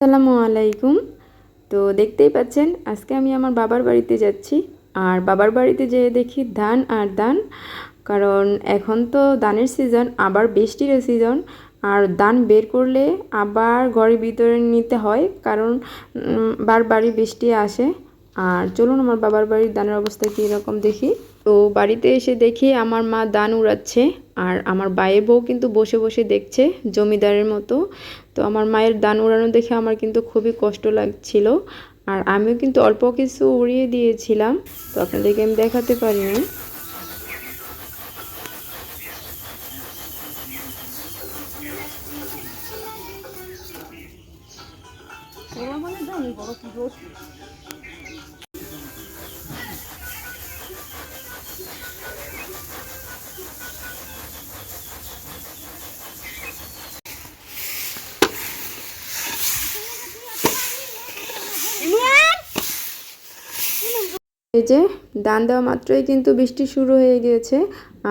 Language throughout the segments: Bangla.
আসসালামু আলাইকুম। তো দেখতেই পাচ্ছেন, আজকে আমি আমার বাবার বাড়িতে যাচ্ছি। আর বাবার বাড়িতে যেয়ে দেখি ধান আর ধান। কারণ এখন তো ধানের সিজন আবার বৃষ্টির সিজন আর ধান বের করলে আবার ঘরের ভিতরে নিতে হয়। কারণ বারবারই বৃষ্টি আসে। আর চলুন আমার বাবার বাড়ির ধানের অবস্থা কীরকম দেখি। তো বাড়িতে এসে দেখি আমার মা দান উড়াচ্ছে আর আমার বাইয়ের বউ কিন্তু বসে বসে দেখছে জমিদারের মতো। তো আমার মায়ের দান উড়ানো দেখে আমার কিন্তু খুবই কষ্ট লাগছিল আর আমিও কিন্তু অল্প কিছু উড়িয়ে দিয়েছিলাম। তো আপনাদেরকে আমি দেখাতে পারিনি এই যে দান দেওয়া মাত্রই কিন্তু বৃষ্টি শুরু হয়ে গিয়েছে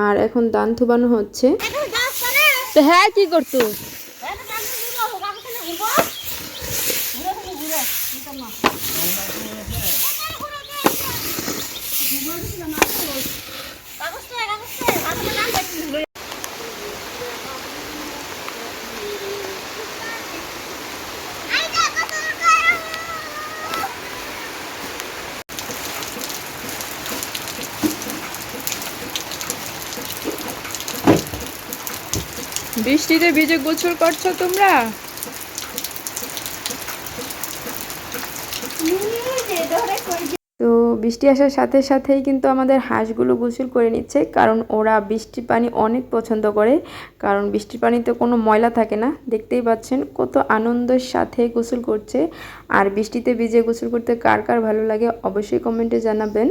আর এখন দান থুবানো হচ্ছে। তো হ্যাঁ কি করতো? বৃষ্টিতে ভিজে গোসল করছ তোমরা? তো বৃষ্টি আসার সাথে সাথেই কিন্তু আমাদের হাঁসগুলো গোসল করে নিচ্ছে, কারণ ওরা বৃষ্টির পানি অনেক পছন্দ করে, কারণ বৃষ্টির পানিতে কোনো ময়লা থাকে না। দেখতেই পাচ্ছেন কত আনন্দের সাথে গোসল করছে। আর বৃষ্টিতে ভিজে গোসল করতে কার কার ভালো লাগে অবশ্যই কমেন্টে জানাবেন।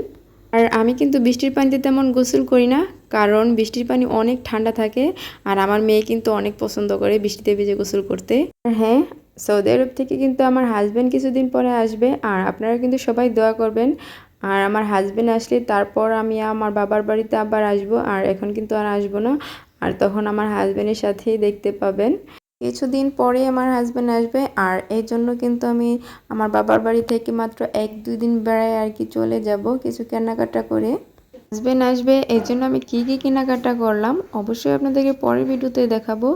আর আমি কিন্তু বৃষ্টির পানিতে তেমন গোসল করি না কারণ বৃষ্টির পানি অনেক ঠান্ডা থাকে আর আমার মেয়ে কিন্তু অনেক পছন্দ করে বৃষ্টিতে ভিজে গোসল করতে। হ্যাঁ সৌদি আরব থেকে কিন্তু আমার হাজব্যান্ড কিছুদিন পরে আসবে আর আপনারা কিন্তু সবাই দোয়া করবেন। আর আমার হাজব্যান্ড আসলে তারপর আমি আমার বাবার বাড়িতে আবার আসব আর এখন কিন্তু আর আসব না। আর তখন আমার হাজব্যান্ডের সাথেই দেখতে পাবেন। কিছুদিন পরে আমার হাজব্যান্ড আসবে আর এই জন্য কিন্তু আমি আমার বাবার বাড়ি থেকে মাত্র এক দুই দিন বেড়ায় আর কি চলে যাব কিছু কেনাকাটা করে। হাজব্যান্ড আসবে এই জন্য আমি কী কী কেনাকাটা করলাম, অবশ্যই আপনাদেরকে পরের ভিডিওতে দেখাবো।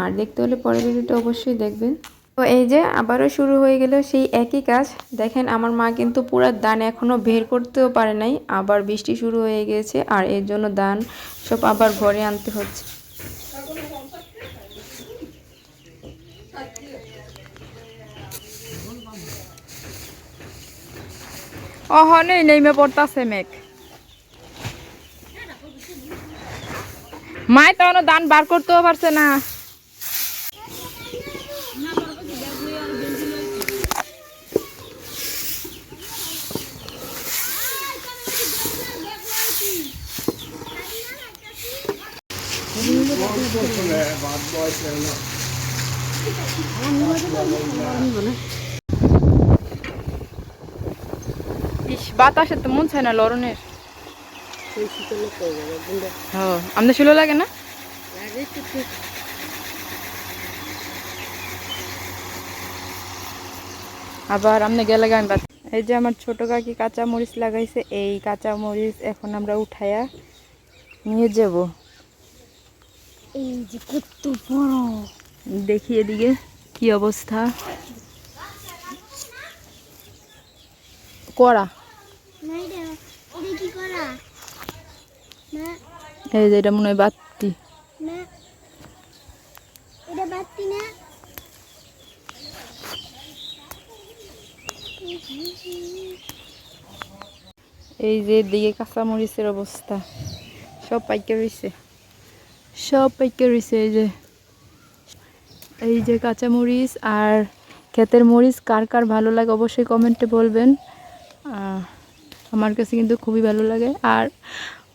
আর দেখতে হলে পরের ভিডিওটা অবশ্যই দেখবেন। তো এই যে আবারও শুরু হয়ে গেল সেই একই কাজ। দেখেন, আমার মা কিন্তু পুরো দান এখনও বের করতেও পারে নাই। আবার বৃষ্টি শুরু হয়ে গেছে, আর এর জন্য দান সব আবার ঘরে আনতে হচ্ছে। অহনে নেমে পড়তাছে মেঘ। মাই তো দান বার করতেও পারছে না। ইস বাতাসে তো মন চায় না লরণের। হ্যাঁ আমাদের শুলো লাগে না? আবার আমনে গেলে গান বাদ এই যে আমার ছোট কাকি কাঁচা মরিচ লাগাইছে এই কাঁচা মরিচ এখন আমরা উঠাইয়া নিয়ে যাব। এই যে কত বড়। দেখি এদিকে কি অবস্থা। করা না এটা এটা কি করা না এই যে এটা মনে হয় বাতি। এই যে দিকে কাঁচা মরিচের অবস্থা। সব পাইকে রয়েছে সব পাইকে রয়েছে এই যে। এই যে কাঁচা মরিচ আর ক্ষেতের মরিচ কার কার ভালো লাগে অবশ্যই কমেন্টে বলবেন। আমার কাছে কিন্তু খুবই ভালো লাগে। আর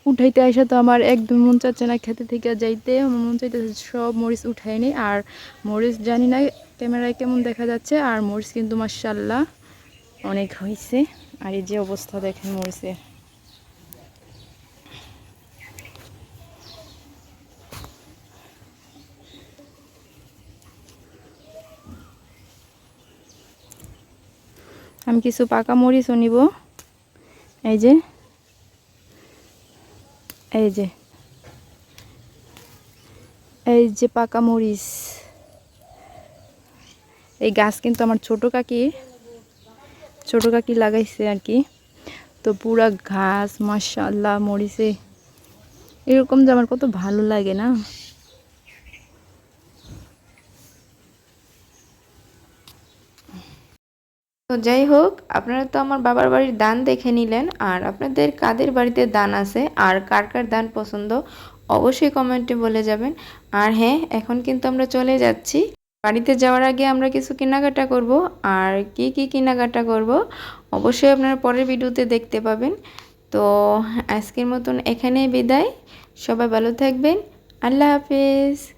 উঠাইতে আসা তো আমার একদম মন চাচ্ছে না খেতে থেকে যাইতে। আমার মন চাইতেছে সব মরিচ উঠাই নি। আর মরিচ জানি না ক্যামেরায় কেমন দেখা যাচ্ছে। আর মরিচ কিন্তু মার্শাল্লাহ অনেক হয়েছে আর এই যে অবস্থা দেখেন মরিচের। আমি কিছু পাকা মরিচও নিব। এই যে এই যে। এই যে পাকা মরিচ। এই গাছ কিন্তু আমার ছোট কাকি। ছোট কাকি লাগাইছে আর কি। তো পুরা ঘাস মাশাল্লাহ মরিচে। এরকম যে আমার কত ভালো লাগে না। যাই হোক, আপনারা তো আমার বাবার বাড়ির দান দেখে নিলেন, আর আপনাদের কাদের বাড়িতে দান আছে, আর কার কার দান পছন্দ, অবশ্যই কমেন্টে বলে যাবেন। আর হ্যাঁ এখন কিন্তু আমরা চলে যাচ্ছি। বাড়িতে যাওয়ার আগে আমরা কিছু কেনাকাটা করব, আর কি কি কেনাকাটা করব, অবশ্যই আপনারা পরের ভিডিওতে দেখতে পাবেন। তো আজকের মতন এখানেই বিদায়। সবাই ভালো থাকবেন। আল্লাহ হাফেজ।